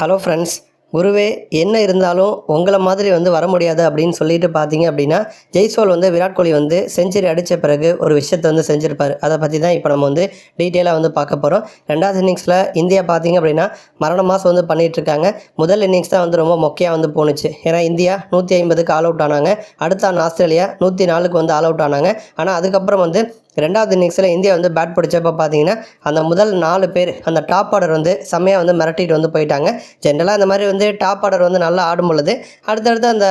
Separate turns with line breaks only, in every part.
Hello friends குருவே என்ன இருந்தாலும் உங்களை மாதிரி வந்து வர முடியாது அப்படின்னு சொல்லிட்டு பார்த்தீங்க அப்படின்னா ஜெய்சோல் வந்து விராட் கோலி வந்து செஞ்சுரி அடித்த பிறகு ஒரு விஷயத்தை வந்து செஞ்சுருப்பார். அதை பற்றி தான் இப்போ நம்ம வந்து டீட்டெயிலாக வந்து பார்க்க போகிறோம் ரெண்டாவது இன்னிங்ஸில் இந்தியா பார்த்தீங்க அப்படின்னா மரண மாதம் வந்து பண்ணிகிட்ருக்காங்க முதல் இன்னிங்ஸ் தான் வந்து ரொம்ப மொக்கையாக வந்து போணுச்சு. ஏன்னா இந்தியா நூற்றி ஐம்பதுக்கு ஆல் அவுட் ஆனாங்க. அடுத்த ஆண்டு ஆஸ்திரேலியா நூற்றி நாலுக்கு வந்து ஆல் அவுட் ஆனாங்க. ஆனால் அதுக்கப்புறம் வந்து ரெண்டாவது இன்னிங்ஸில் இந்தியா வந்து பேட் பிடிச்சப்போ பார்த்தீங்கன்னா அந்த முதல் நாலு பேர் அந்த டாப் ஆர்டர் வந்து செம்மையாக வந்து மிரட்டிட்டு வந்து போயிட்டாங்க. ஜென்ரலாக அந்த மாதிரி வந்து டாப் ஆர்டர் வந்து நல்லா ஆடும் பொழுது அடுத்தடுத்து அந்த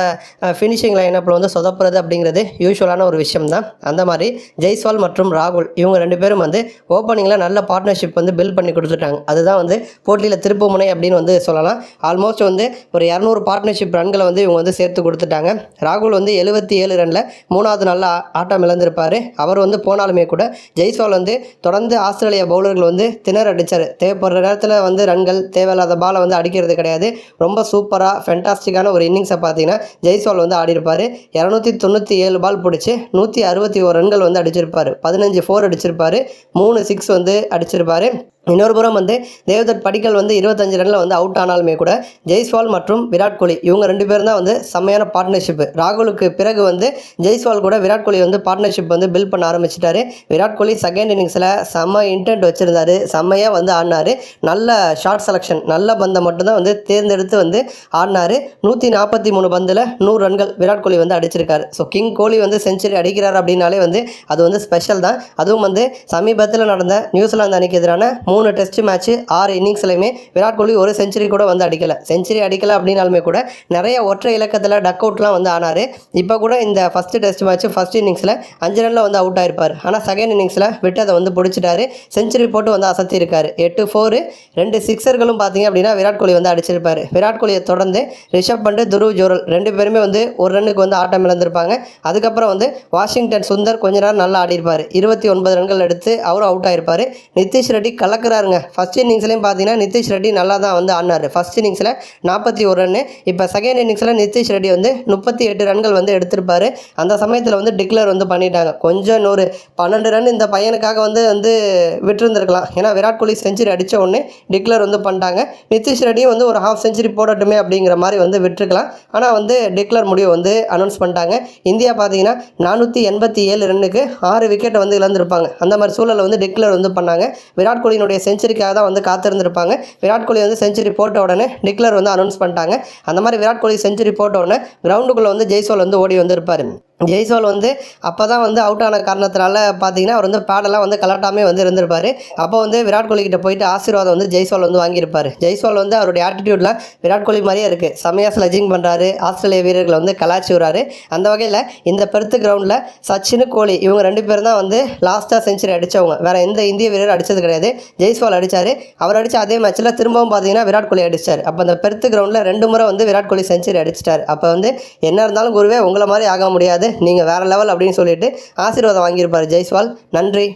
ஃபினிஷிங் லைனப்பில் வந்து சொதப்புறது அப்படிங்கிறது யூஸ்வலான ஒரு விஷயம் தான் அந்த மாதிரி ஜெய்ஸ்வால் மற்றும் ராகுல் இவங்க ரெண்டு பேரும் வந்து ஓப்பனிங்கில் நல்ல பார்ட்னர்ஷிப் வந்து பில்ட் பண்ணி கொடுத்துட்டாங்க. அதுதான் வந்து போட்டியில் திருப்பு முனை அப்படின்னு வந்து சொல்லலாம். ஆல்மோஸ்ட் வந்து ஒரு இரநூறு பார்ட்னர்ஷிப் ரன்களை வந்து இவங்க வந்து சேர்த்து கொடுத்துட்டாங்க. ராகுல் வந்து எழுபத்தி ஏழு ரனில் மூணாவது நல்லா ஆட்டம் இழந்திருப்பார் அவர் வந்து போனால் இருந்தாலுமே கூட ஜெய்ஸ்வால் வந்து தொடர்ந்து ஆஸ்திரேலியா பவுலர்கள் வந்து திணற அடித்தார் தேவைப்படுற நேரத்தில் வந்து ரன்கள் தேவையில்லாத பாலை வந்து அடிக்கிறது கிடையாது. ரொம்ப சூப்பராக ஃபென்டாஸ்டிக்கான ஒரு இன்னிங்ஸை பார்த்தீங்கன்னா ஜெய்ஸ்வால் வந்து ஆடிருப்பார் இரநூத்தி தொண்ணூற்றி ஏழு பால் பிடிச்சி நூற்றி அறுபத்தி ஒரு ரன்கள் வந்து அடிச்சிருப்பார். பதினஞ்சு ஃபோர் அடிச்சிருப்பார். மூணு சிக்ஸ் வந்து அடிச்சிருப்பார். இன்னொரு புறம் வந்து தேவதத் படிக்கல் வந்து இருபத்தஞ்சு ரனில் வந்து அவுட் ஆனாலுமே கூட ஜெய்ஸ்வால் மற்றும் விராட் கோலி இவங்க ரெண்டு பேரும் தான் வந்து செம்மையான பார்ட்னர்ஷிப் ராகுலுக்கு பிறகு வந்து ஜெய்ஸ்வால் கூட விராட் கோலி வந்து பார்ட்னர்ஷிப் வந்து பில்ட் பண்ண ஆரம்பிச்சிட்டாரு. விராட் கோலி செகண்ட் இன்னிங்ஸில் செம்ம இன்டென்ட் வச்சுருந்தாரு. செம்மையாக வந்து ஆடினாரு. நல்ல ஷார்ட் செலெக்ஷன் நல்ல பந்தை மட்டும்தான் வந்து தேர்ந்தெடுத்து வந்து ஆடினார். நூற்றி நாற்பத்தி மூணு பந்தில் நூறு ரன்கள் விராட் கோலி வந்து அடிச்சிருக்காரு. ஸோ கிங் கோலி வந்து செஞ்சுரி அடிக்கிறார் அப்படின்னாலே வந்து அது வந்து ஸ்பெஷல் தான். அதுவும் வந்து சமீபத்தில் நடந்த நியூசிலாந்து அணிக்கு எதிரான மூணு டெஸ்ட் மேட்ச் ஆறு இன்னிங்ஸ்லையுமே விராட் கோலி ஒரு செஞ்சுரி கூட வந்து அடிக்கலை. செஞ்சுரி அடிக்கலை அப்படின்னாலுமே கூட நிறைய ஒற்றை இலக்கத்தில் டக் அவுட்லாம் வந்து ஆனார். இப்போ கூட இந்த ஃபஸ்ட்டு டெஸ்ட் மேட்ச் ஃபஸ்ட் இன்னிங்ஸில் அஞ்சு ரனில் வந்து அவுட் ஆயிருப்பார். ஆனால் செகண்ட் இன்னிங்ஸில் விட்டு அதை வந்து பிடிச்சிட்டாரு. செஞ்சுரி போட்டு வந்து அசத்தியிருக்காரு எட்டு ஃபோரு ரெண்டு சிக்ஸர்களும் பார்த்தீங்க அப்படின்னா விராட் கோலி வந்து அடிச்சிருப்பார். விராட் கோலியை தொடர்ந்து ரிஷப் பண்ட் துருவ் ஜோரல் ரெண்டு பேருமே வந்து ஒரு ரன்னுக்கு வந்து ஆட்டம் இழந்திருப்பாங்க. அதுக்கப்புறம் வந்து வாஷிங்டன் சுந்தர் கொஞ்ச நேரம் நல்லா ஆடிருப்பார் இருபத்தி ஒன்பது ரன்கள் எடுத்து அவரும் அவுட் ஆயிருப்பார். நிதிஷ் ரெட்டி கலக்குறாருங்க ஃபர்ஸ்ட் இன்னிங்ஸ்லேயும் பார்த்தீங்கன்னா நிதிஷ் ரெட்டி நல்லா தான் வந்து ஆடினார். ஃபர்ஸ்ட் இன்னிங்ஸில் நாற்பத்தி ஒரு ரன்னு இப்போ செகண்ட் இன்னிங்ஸில் நிதிஷ் ரெட்டி வந்து முப்பத்தி எட்டு ரன்கள் வந்து எடுத்திருப்பாரு. அந்த சமயத்தில் வந்து டிக்ளேர் வந்து பண்ணிட்டாங்க. கொஞ்சம் ஒரு பன்னெண்டு ரன் இந்த பையனுக்காக வந்து வந்து விட்டுருந்துருக்கலாம். ஏன்னா விராட் கோலி செஞ்சுரி அடித்த உடனே டிக்ளேர் வந்து பண்ணிட்டாங்க. நிதிஷ் ரெட்டியும் வந்து ஒரு ஹாஃப் செஞ்சுரி போடட்டுமே அப்படிங்கிற மாதிரி வந்து விட்டுருக்கலாம். ஆனால் வந்து டிக்ளேர் முடிவு வந்து அனௌன்ஸ் பண்ணிட்டாங்க. இந்தியா பார்த்தீங்கன்னா நானூற்றி எண்பத்தி ஏழு ரன்னுக்கு ஆறு விக்கெட்டை வந்து இழந்திருப்பாங்க. அந்த மாதிரி சூழலை வந்து டிக்ளேர் வந்து பண்ணாங்க. விராட் கோலியினுடைய செஞ்சுரிக்காக தான் வந்து காத்திருந்திருப்பாங்க. விராட் கோலி வந்து செஞ்சுரி போட்ட உடனே டிக்ளர் வந்து அனௌன்ஸ் பண்ணிட்டாங்க. அந்த மாதிரி விராட் கோலி செஞ்சுரி போட்ட உடனே கிரவுண்டுக்குள்ளே வந்து ஜெய்சோல் வந்து ஓடி வந்திருப்பார். ஜெய்ஸ்வால் வந்து அப்போ தான் வந்து அவுட் ஆன காரணத்தினால பார்த்தீங்கன்னா அவர் வந்து பேடெல்லாம் வந்து கலட்டாமே வந்து இருந்திருப்பார். அப்போ வந்து விராட் கோலி கிட்ட போயிட்டு ஆசீர்வாதம் வந்து ஜெய்ஸ்வால் வந்து வாங்கியிருப்பார். ஜெய்ஸ்வால் வந்து அவருடைய ஆட்டிடியூட்லாம் விராட் கோலி மாதிரியே இருக்குது செமையாக ஸ்லஜிங் பண்ணுறாரு ஆஸ்திரேலிய வீரர்களை வந்து கலாச்சி விடுறாரு. அந்த வகையில் இந்த பெருத்து கிரவுண்டில் சச்சின் கோலி இவங்க ரெண்டு பேரும் தான் வந்து லாஸ்ட்டாக செஞ்சுரி அடித்தவங்க வேறு எந்த இந்திய வீரர் அடித்தது கிடையாது. ஜெய்ஸ்வால் அடித்தார் அவர் அடித்த அதே மேட்ச்சில் திரும்பவும் பார்த்தீங்கன்னா விராட் கோலி அடித்தார் அப்போ அந்த பெருத்து கிரவுண்டில் ரெண்டு முறை வந்து விராட் கோலி செஞ்சுரி அடிச்சிட்டார். அப்போ வந்து என்ன இருந்தாலும் குருவே உங்களை மாதிரி ஆக முடியாது. நீங்கள் வேறு லெவல் அப்படின்னு சொல்லிட்டு ஆசீர்வாதம் வாங்கியிருப்பார் ஜெய்ஸ்வால். நன்றி.